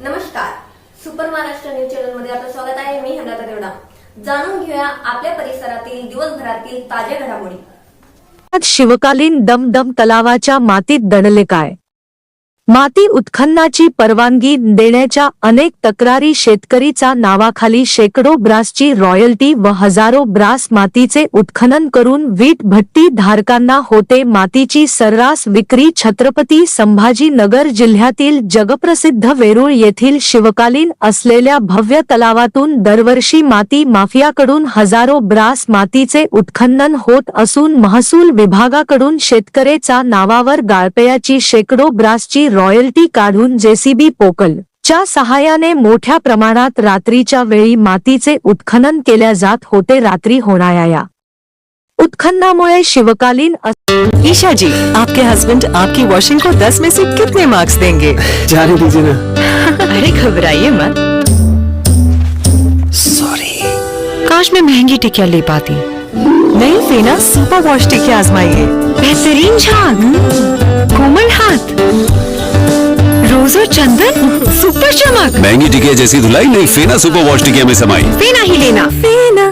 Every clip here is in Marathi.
नमस्कार. सुपर महाराष्ट्र न्यूज चॅनलमध्ये आपलं स्वागत आहे. मी हेमलता देवडा. जाणून घेऊया आपल्या परिसरातील दिवसभरातील ताज्या घडामोडी. शिवकालीन दमदम तलावाच्या मातीत दणले काय? माती उत्खननाची परवानगी देण्याच्या अनेक तक्रारी शेतकरीचा नावाखाली शेकडो ब्रासची रॉयल्टी व हजारो ब्रास मातीचे उत्खनन करून वीट भट्टी धारकांना होते मातीची सर्रास विक्री छत्रपती संभाजीनगर जिल्ह्यातील जगप्रसिद्ध वेरूळ येथील शिवकालीन असलेल्या भव्य तलावातून दरवर्षी माती माफियाकडून हजारो ब्रास मातीचे उत्खनन होत असून महसूल विभागाकडून शेतकऱ्याचा नावावर गाळपयाची शेकडो ब्रासची रॉयल्टी काढून जेसीबी पोकल च्या सहाय्याने मोठ्या प्रमाणात रात्रीच्या वेळी मातीचे उत्खनन केल्या जात होते रात्री होणाऱ्या या उत्खननामुळे शिवकालीन अस- ईशा जी आपके हस्बैंड आपकी वॉशिंग को 10 में से कितने मार्क्स देंगे? जाने दीजिए ना। अरे घबराइए मत। सॉरी काश मैं महँगी टिकिया ले पाती। नहीं फेना सुपर वॉश टिकिया आजमाइए। बेहतरीन झाग। कोमल हाथ। रोज और चंदन सुपर चमक. महंगी टिकिया जैसी धुलाई नहीं फेना सुपर वॉश टिकिया में समाई. फेना ही लेना. फेना.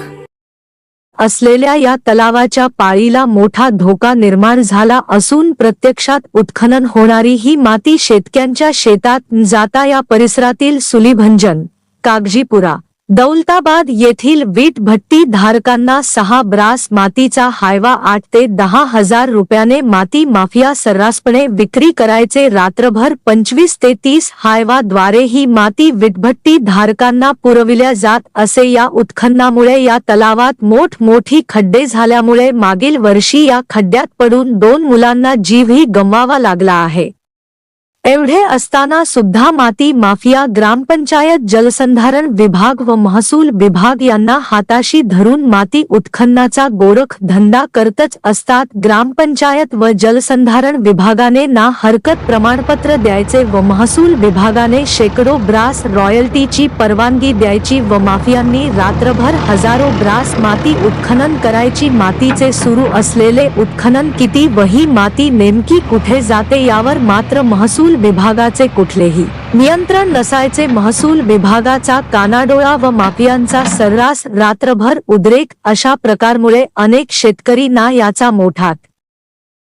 असलेल्या या तलावाच्या पाळीला मोठा धोका निर्माण झाला असून प्रत्यक्षात उत्खनन होणारी ही माती शेतक्यांच्या शेतात जाता या परिसरातील सुलीभंजन कागजीपुरा दौलताबाद येथील वीट भट्टी धारकांना सहा ब्रास मातीचा हायवा आठ ते दहा हजार रुपयाने माती माफिया सर्रासपणे विक्री करायचे रात्रभर पंचवीस ते तीस हायवाद्वारे ही माती विटभट्टी धारकांना पुरविल्या जात असे या उत्खननामुळे या तलावात मोठ मोठी खड्डे झाल्यामुळे मागील वर्षी या खड्ड्यात पडून दोन मुलांना जीवही गमवावा लागला आहे. एवढे असताना सुद्धा माती माफिया ग्रामपंचायत जलसंधारण विभाग व महसूल विभाग यांना हाताशी धरून माती उत्खननाचा गोरख धंदा करतच असतात. ग्रामपंचायत व जलसंधारण विभागाने ना हरकत प्रमाणपत्र द्यायचे व महसूल विभागाने शेकडो ब्रास रॉयल्टीची परवानगी द्यायची व माफियांनी रात्रभर हजारो ब्रास माती उत्खनन करायची मातीचे सुरू असलेले उत्खनन किती व ही माती नेमकी कुठे जाते यावर मात्र महसूल महसूल विभागाचे कुठलेही नियंत्रण नसायचे महसूल विभागाचा कानाडोळा व माफियांचा सर्रास रात्रभर उद्रेक अशा प्रकारमुळे अनेक शेतकरी ना याचा मोठा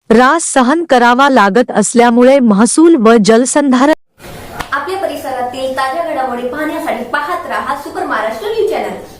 रास सहन करावा लागत असल्यामुळे महसूल व जलसंधारण आपल्या परिसरातील ताज्या घडामोडी पाहण्यासाठी पाहत राहा सुपर महाराष्ट्र न्यूज चॅनल.